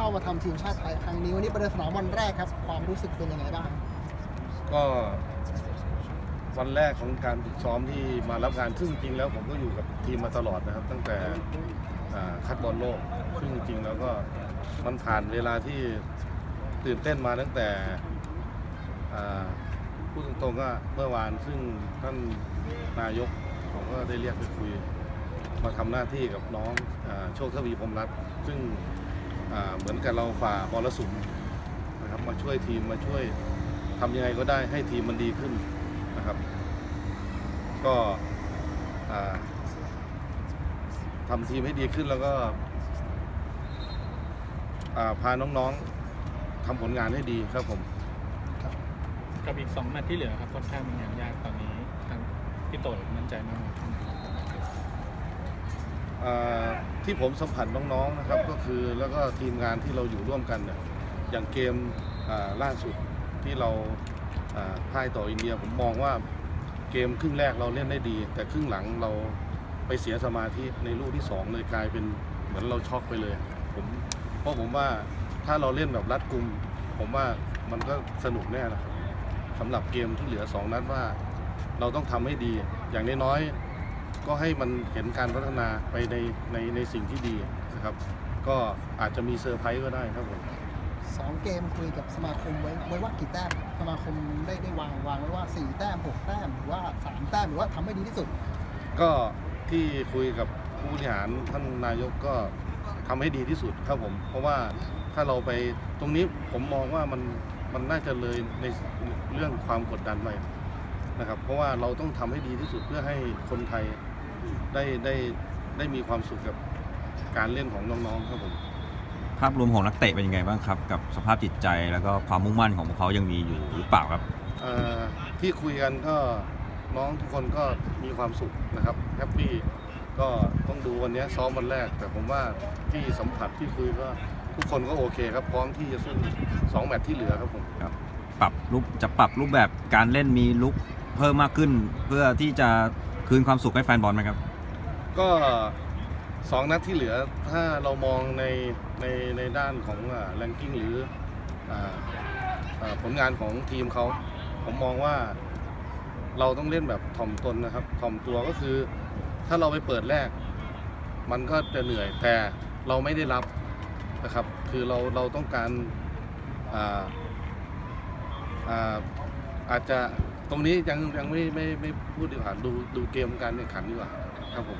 เข้ามาทำทีมชาติไทยครั้งนี้วันนี้ประเดิมสนามวันแรกครับ ความรู้สึกเป็นยังไงบ้าง ก็วันแรกของการฝึกซ้อมที่มารับงานซึ่งจริงแล้วผมก็อยู่กับทีมมาตลอดนะครับ ตั้งแต่คัดบอลโลกซึ่งจริงแล้วก็มันผ่านเวลาที่ตื่นเต้นมาตั้งแต่พูดตรงๆก็เมื่อวานซึ่งท่านนายกผมก็ได้เรียกไปคุย มาทำหน้าที่กับน้องอโชคทวีพรหมรัตน์ซึ่ง เหมือนกับเราฝ่ามรสุมนะครับมาช่วยทีมมาช่วยทำยังไงก็ได้ให้ทีมมันดีขึ้นนะครับ ก็อ่าทำทีมให้ดีขึ้นแล้วก็อ่าพาน้องๆทำผลงานให้ดีครับผมกับอีกสองแมตช์ที่เหลือครับค่อนข้างมีงานยากตอนนี้ทางพี่โตยมั่นใจมากอ่า ที่ผมสัมผัสน้องๆนะครับก็คือแล้วก็ทีมงานที่เราอยู่ร่วมกันเนี่ยอย่างเกมล่าสุดที่เราพ่ายต่ออินเดียผมมองว่าเกมครึ่งแรกเราเล่นได้ดี แต่ครึ่งหลังเราไปเสียสมาธิในลูกที่สองเลยกลายเป็นเหมือนเราช็อกไปเลยผมเพราะผมว่าถ้าเราเล่นแบบรัดกุม ผมว่ามันก็สนุกแน่นะครับสำหรับเกมที่เหลือสองนัดว่า เราต้องทำให้ดีอย่างน้อยๆ ก็ให้มันเห็นการพัฒนาไปในในในสิ่งที่ดีนะครับ ก็อาจจะมีเซอร์ไพรส์ก็ได้ครับผมสองเกมคุยกับสมาคมไว้ไว้ว่ากี่แต้มสมาคมได้ได้วางวางไว้ว่าสี่แต้มหกแต้มหรือว่าสามแต้มหรือว่าทำให้ดีที่สุด ก็ที่คุยกับผู้บริหารท่านนายกก็ทำให้ดีที่สุดครับผม เพราะว่าถ้าเราไปตรงนี้ผมมองว่ามันมันน่าจะเลยในเรื่องความกดดันไป นะครับ เพราะว่าเราต้องทำให้ดีที่สุดเพื่อให้คนไทยได้ได้ได้มีความสุขกับการเล่นของน้องๆครับผมภาพรวมของนักเตะเป็นยังไงบ้างครับ กับสภาพจิตใจแล้วก็ความมุ่งมั่นของพวกเขายังมีอยู่หรือเปล่าครับเอ่อที่คุยกันก็น้องทุกคนก็มีความสุขนะครับแฮปปี้ก็ต้องดูวันนี้ซ้อมวันแรก แต่ผมว่าที่สัมผัสที่คุยก็ทุกคนก็โอเคครับ พร้อมที่จะสู้สองแมตช์ที่เหลือครับผมปรับรูปจะปรับรูปแบบการเล่นมีลุก เพิ่มมากขึ้นเพื่อที่จะคืนความสุขให้แฟนบอลไหมครับ ก็สองนัดที่เหลือถ้าเรามองในในในด้านของแรงกิ้งหรือออผลงานของทีมเขาผมมองว่าเราต้องเล่นแบบถ่อมตนนะครับถ่อมตัวก็คือ ถ้าเราไปเปิดแรก มันก็จะเหนื่อยแต่เราไม่ได้รับนะครับ คือเราเราต้องการอ่าอ่าอาจจะ ตรงนี้ยังยังไม่ไม่ไม่พูดดีกว่าดูดูเกมการแข่งขันดีกว่าครับผม